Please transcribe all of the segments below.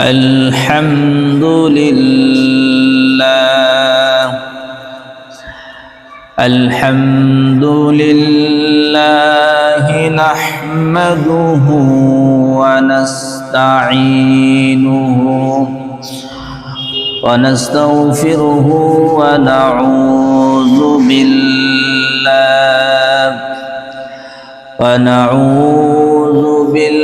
الحمد لله الحمد لله نحمده ونستعينه ونستغفره ونعوذ بالله. ونعوذ بالله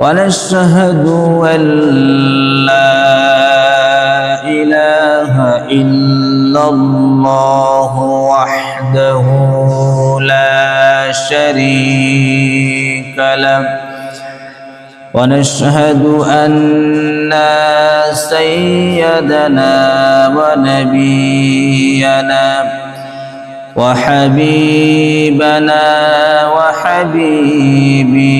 ونشهد أن لا إله إلا الله وحده لا شريك له. ونشهد أن سيدنا ونبينا وحبيبنا وحبيبي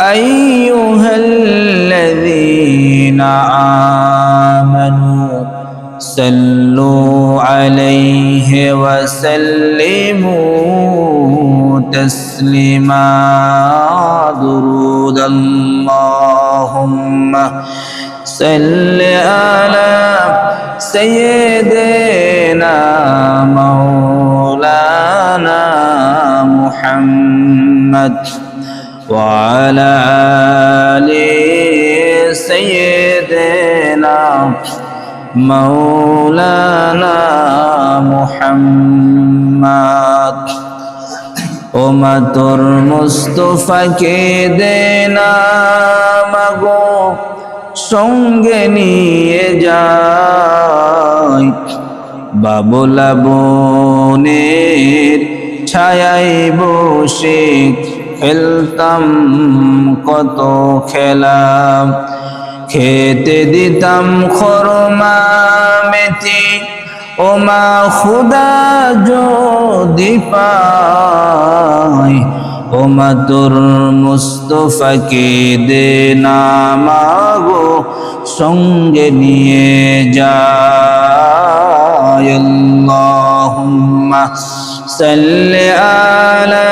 أيها الذين آمنوا صلوا عليه وسلموا تسليما درود اللهم صل على سيدنا مولانا محمد وعلى آل سيدنا مولانا محمد ওমা তোর মুস্তফাকে দেনা মাগো সঙ্গে নিয়ে যাই বাবলা বনের ছায়াই বসে খেলতাম কত খেলা। খেতে দিতাম খরমা মেথি। ও মা খুদা যদি পাই ও মা তোর মুস্তফাকে দে না মাগো, সঙ্গে নিয়ে যায়। আল্লাহুম্মা সাল্লি আলা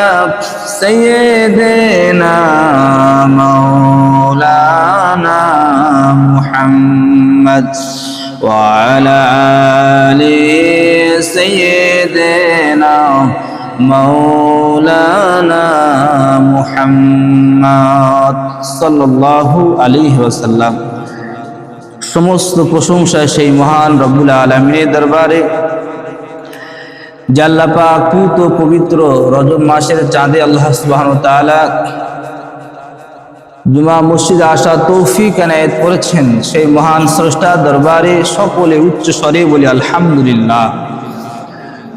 সাইয়্যিদিনা মাওলানা মুহাম্মদ وعلى آل سيدنا مولانا محمد صلى الله عليه وسلم সমস্ত প্রশংসা সেই মহান রব্বুল আলমিনের দরবারে জাল্লাপা পুত পবিত্র রজব মাসের চাঁদে আল্লাহ সুবাহ তাআলা জুমা মসজিদে আসা তৌফিক এনায়েত করেছেন। সেই মহান স্রষ্টা দরবারে সকলে উচ্চ স্বরে বলি, আলহামদুলিল্লাহ।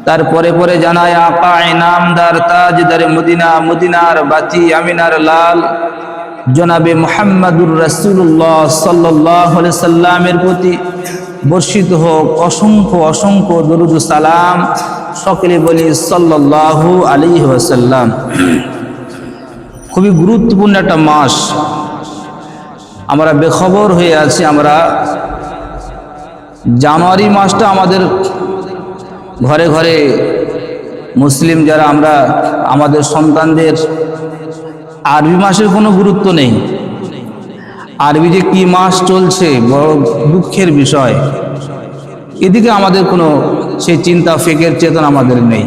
তারপরে পরে জানায় আকা ইনামদার তাজদার মদিনা, মদিনার বাতি আমিনার লাল। জনাবে মোহাম্মদুর রাসূলুল্লাহ সাল্লাহ প্রতি বর্ষিত হোক অসংখ্য অসংখ্য দরুদ সালাম। সকলে বলি সাল্লাল্লাহু আলী ওয়াসাল্লাম। খুবই গুরুত্বপূর্ণ একটা মাস। আমরা বেখবর হয়ে আছি, আমরা জানুয়ারি মাসটা আমাদের ঘরে ঘরে মুসলিম যারা, আমরা আমাদের সন্তানদের আরবি মাসের কোনো গুরুত্ব নেই। আরবি যে কী মাস চলছে, বড় দুঃখের বিষয়। এদিকে আমাদের কোনো সেই চিন্তা, ফেকের চেতনা আমাদের নেই।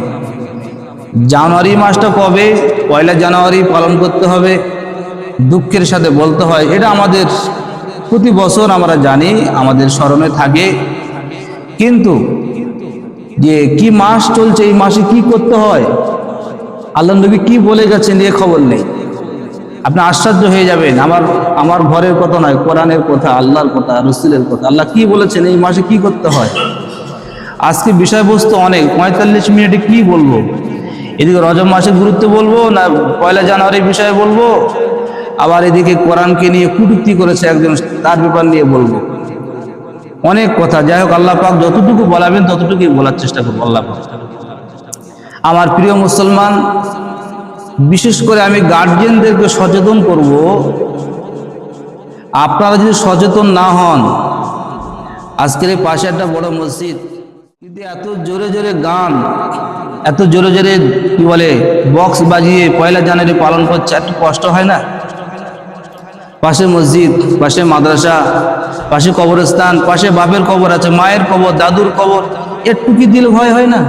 জানুয়ারি মাসটা কবে? পয়লা জানুয়ারি পালন করতে হবে। দুঃখের সাথে বলতে হয়, এটা আমাদের প্রতি বছর আমরা জানি, আমাদের স্মরণে থাকে। কিন্তু যে কি মাস চলছে, এই মাসে কি করতে হয়? আল্লাহ নবী কি বলে গেছেন এ খবর নেই। আপনি আশ্চর্য হয়ে যাবেন, আমার আমার ঘরের কথা নয়, কোরআনের কথা, আল্লাহর কথা, রসুলের কথা। আল্লাহ কি বলেছেন, এই মাসে কি করতে হয়? আজকে বিষয়বস্তু অনেক। পঁয়তাল্লিশ মিনিটে কি বলব? এদিকে রজব মাসের গুরুত্ব বলব না পয়লা জানুয়ারির বিষয়ে বলব? আবার এদিকে কোরআনকে নিয়ে কুটুক্তি করেছে একজন, তার ব্যাপার নিয়ে বলব। অনেক কথা। যাই হোক, আল্লাহ পাক যতটুকু বলাবেন ততটুকুই বলার চেষ্টা করব, আল্লাহ পাক। আমার প্রিয় মুসলমান, বিশেষ করে আমি গার্জিয়ানদেরকে সচেতন করব। আপনারা যদি সচেতন না হন, আজকের পাশে একটা বড় মসজিদ কিন্তু এত জোরে জোরে গান, এত জোরে জোরে কি বলে বক্স বাজিয়ে পয়লা জানুয়ারি পালন করছে একটু কষ্ট হয় না? পাশে মসজিদ, পাশে মাদ্রাসা, পাশে কবরস্থান, পাশে বাপের কবর আছে, মায়ের কবর, দাদুর কবর একটু কি দিল ভয় হয় না?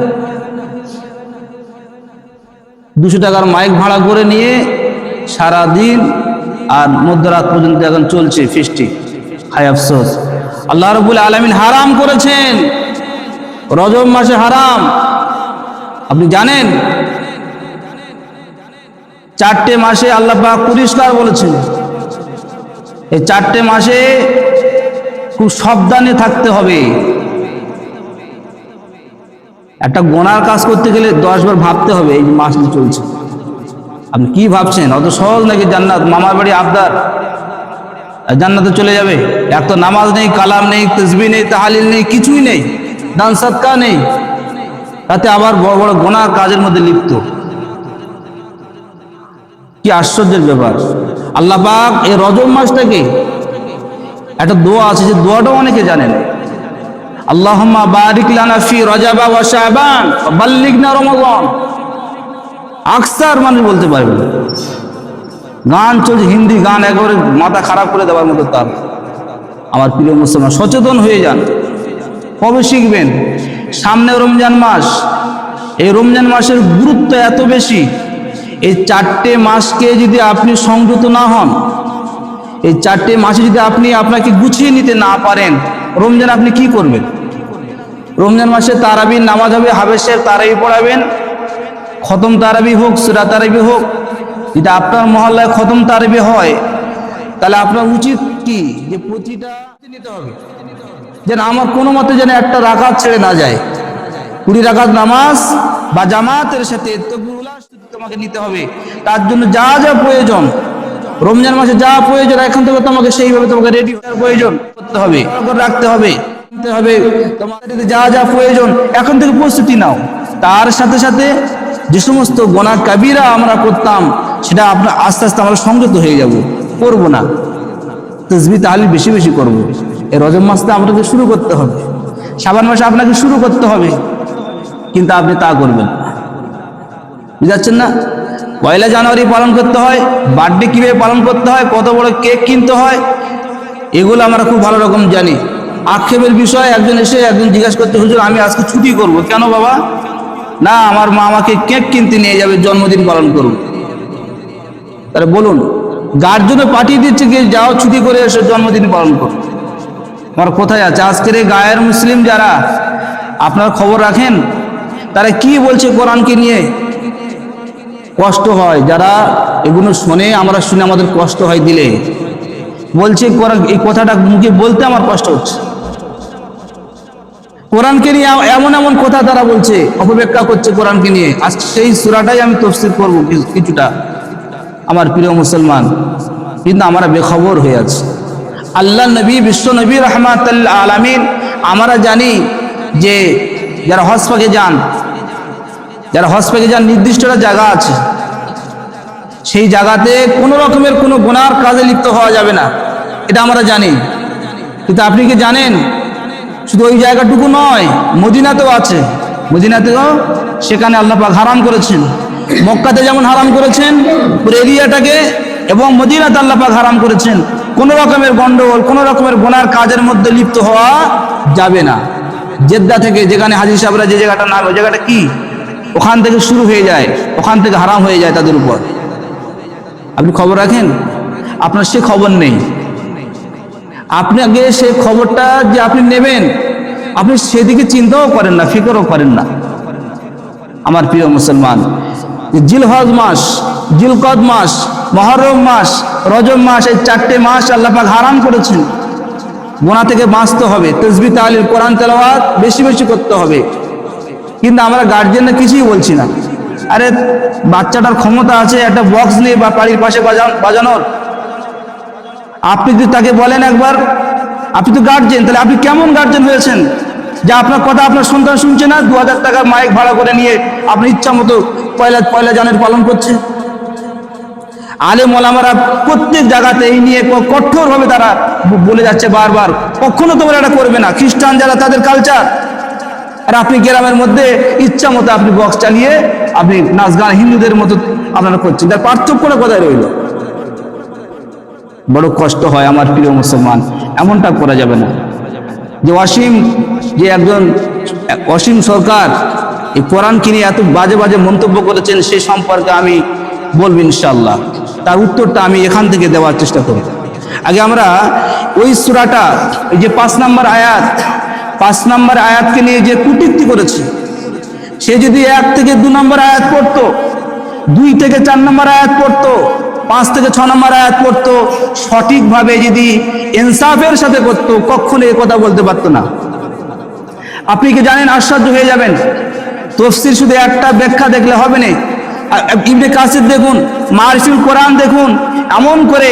দুশো টাকার মাইক ভাড়া করে নিয়ে সারা দিন আর মধ্যরাত পর্যন্ত এখন চলছে ফিস্টি। হাই আফসোস। আল্লাহ রবুল আলমিন হারাম করেছেন। রজব মাসে হারাম। আপনি জানেন? চারটে মাসে আল্লাহ পাক পরিষ্কার বলেছেন। এই চারটে মাসে খুব সাবধানে থাকতে হবে। একটা গোনার কাজ করতে গেলে দশবার ভাবতে হবে, এই মাস চলছে। আপনি কি ভাবছেন? অত সহজ নাকি জান্নাত? মামার বাড়ি আবদার। জান্নাতে চলে যাবে। এত নামাজ নেই, কালাম নেই, তসবি নেই, তাহালিল নেই, কিছুই নেই। দান সৎকা নেই। তাতে আবার বড় বড় গোনার কাজের মধ্যে লিপ্ত। কি আশ্চর্যের ব্যাপার। আল্লাহ পাক এই রজব মাসটাকে একটা দোয়া আছে যে দোয়াটাও অনেকে জানেন। আল্লাহুম্মা বারিক লানা ফি রজাবা ওয়া শাবান, বাল্লিগনা রমাদান আকসার মানুষ বলতে পারবে। গান চলছে, হিন্দি গান একেবারে মাথা খারাপ করে দেওয়ার মতো তার। আমার প্রিয় মুসলমান, সচেতন হয়ে যান। কবে শিখবেন? সামনে রমজান মাস। এই রমজান মাসের গুরুত্ব এত বেশি। এই চারটে মাসকে যদি আপনি সংযত না হন, এই চারটে মাসে যদি আপনি আপনাকে গুছিয়ে নিতে না পারেন, রমজান আপনি কি করবেন? রমজান মাসে তারাবির নামাজ হবে, হাবেশের তারাবি পড়াবেন, খতম তারাবি হোক, সুরা তারাবি হোক, যদি আপনার মহল্লায় খতম তারাবি হয়, তাহলে আপনার উচিত কি? যে প্রতিটা নিতে হবে। যেন আমার কোনো মতে যেন একটা রাকাত ছেড়ে না যায়। কুড়ি রাকাত নামাজ বা জামাতের সাথে তোমাকে নিতে হবে। তার জন্য যা যা প্রয়োজন, রমজান মাসে যা প্রয়োজন, এখন থেকে তোমাকে সেইভাবে তোমাকে রেডি হওয়ার প্রয়োজন করতে হবে রাখতে হবে হবে। তোমাদের যা যা প্রয়োজন, এখন থেকে প্রস্তুতি নাও। তার সাথে সাথে যে সমস্ত গোনা কাবিরা আমরা করতাম, সেটা আপনার আস্তে আস্তে আমরা সংযত হয়ে যাব। করব না। তসবি তাহলে বেশি বেশি করব। এই রজব মাসটা আপনাকে শুরু করতে হবে। সাবান মাসে আপনাকে শুরু করতে হবে। কিন্তু আপনি তা করবেন বুঝাচ্ছেন না? পয়লা জানুয়ারি পালন করতে হয়, বার্থডে কীভাবে পালন করতে হয়, কত বড় কেক কিনতে হয়, এগুলো আমরা খুব ভালো রকম জানি। আক্ষেপের বিষয়, একজন এসে একজন জিজ্ঞাসা করতে, হুজুর, আমি আজকে ছুটি করব। কেন বাবা? না, আমার মা আমাকে কেক কিনতে নিয়ে যাবে, জন্মদিন পালন করুন তাহলে বলুন গার্জনে পাঠিয়ে দিচ্ছে কি যাও ছুটি করে এসে, জন্মদিন পালন করুন আমার কোথায় আছে? আজকের এই গায়ের মুসলিম যারা, আপনার খবর রাখেন? তারা কি বলছে কোরআনকে নিয়ে? কষ্ট হয়। যারা এগুলো শোনে, আমরা শুনে আমাদের কষ্ট হয় দিলে। বলছে কোরআন, এই কথাটা মুখে বলতে আমার কষ্ট হচ্ছে। কোরআনকে নিয়ে এমন এমন কথা তারা বলছে, অপব্যাখ্যা করছে কোরআনকে নিয়ে। আজ সেই সুরাটাই আমি তফসির করব কিছু- কিছুটা। আমার প্রিয় মুসলমান, কিন্তু আমরা বেখবর হয়ে আছি। আল্লাহ নবী, বিশ্ব নবী রহমাত আলামিন, আমরা জানি যে যারা হজ পাকে যান, যারা হজ পাকে যান, নির্দিষ্ট একটা জায়গা আছে। সেই জায়গাতে কোনো রকমের কোনো গুনার কাজে লিপ্ত হওয়া যাবে না। এটা আমরা জানি। কিন্তু আপনি কি জানেন? শুধু ওই জায়গাটুকু নয়, মদিনাতেও আছে। মদিনাতেও সেখানে আল্লাহ পাক হারাম করেছেন। মক্কাতে যেমন হারাম করেছেন, পুরো এরিয়াটাকে এবং মদিনাতে আল্লাহ পাক হারাম করেছেন। কোনো রকমের গন্ডগোল, কোনো রকমের গোনার কাজের মধ্যে লিপ্ত হওয়া যাবে না। জেদ্দা থেকে যেখানে হাজির সাহেবরা যে জায়গাটা নাম ওই জায়গাটা কি? ওখান থেকে শুরু হয়ে যায়, ওখান থেকে হারাম হয়ে যায় তাদের উপর। আপনি খবর রাখেন? আপনার সে খবর নেই। আপনি আগে সে খবরটা যে আপনি নেবেন, আপনি সেদিকে চিন্তাও করেন না, ফিকরও করেন না। আমার প্রিয় মুসলমান জিলহজ মাস, জিলকদ মাস মহরম মাস, রজব মাস, এই চারটে মাস আল্লাহ পাক হারাম করেছেন গোনা থেকে বাঁচতে হবে, তসবি তালিল কোরআন, তেলাওয়াত বেশি বেশি করতে হবে। কিন্তু আমরা গার্জেনরা কিছুই বলছি না। আরে বাচ্চাটার ক্ষমতা আছে, একটা বক্স নিয়ে বা বাড়ির পাশে বাজান- বাজানোর। আপনি যদি তাকে বলেন একবার, আপনি তো গার্জেন তাহলে আপনি কেমন গার্জেন হয়েছেন? যে আপনার কথা আপনার সন্তান শুনছে না, দু হাজার টাকার মাইক ভাড়া করে নিয়ে আপনি ইচ্ছা মতো পয়লা পয়লা জানের পালন করছে আলে মোলামারা প্রত্যেক জায়গাতে এই নিয়ে কঠোরভাবে তারা বলে যাচ্ছে বারবার। কখনো তোমরা এটা করবে না। খ্রিস্টান যারা, তাদের কালচার আর আপনি গ্রামের মধ্যে ইচ্ছা মতো আপনি বক্স চালিয়ে আপনি নাচ গান হিন্দুদের মতো আপনারা করছেন। তার পার্থক্যটা কোথায় রইল? বড় কষ্ট হয় আমার প্রিয় মুসলমান। এমনটা করা যাবে না। যে অসীম, যে একজন অসীম সরকার এই কোরআনকে নিয়ে এত বাজে বাজে মন্তব্য করেছেন, সে সম্পর্কে আমি বলব ইনশাল্লাহ তার উত্তরটা আমি এখান থেকে দেওয়ার চেষ্টা করব। আগে আমরা ওই সুরাটা যে পাঁচ নাম্বার আয়াত, পাঁচ নাম্বার আয়াতকে নিয়ে যে কুটিক্তি করেছে, সে যদি এক থেকে দু নম্বর আয়াত পড়তো, দুই থেকে চার নম্বর আয়াত পড়তো, পাঁচ থেকে ছ নম্বর আয়াত পড়তো, সঠিকভাবে যদি ইনসাফের সাথে করতো, কখনো এ কথা বলতে পারতো না। আপনি কি জানেন আশ্চর্য হয়ে যাবেন? তফসির শুধু একটা ব্যাখ্যা দেখলে হবে না। ইবনে কাসির দেখুন মার্শুল কোরআন দেখুন এমন করে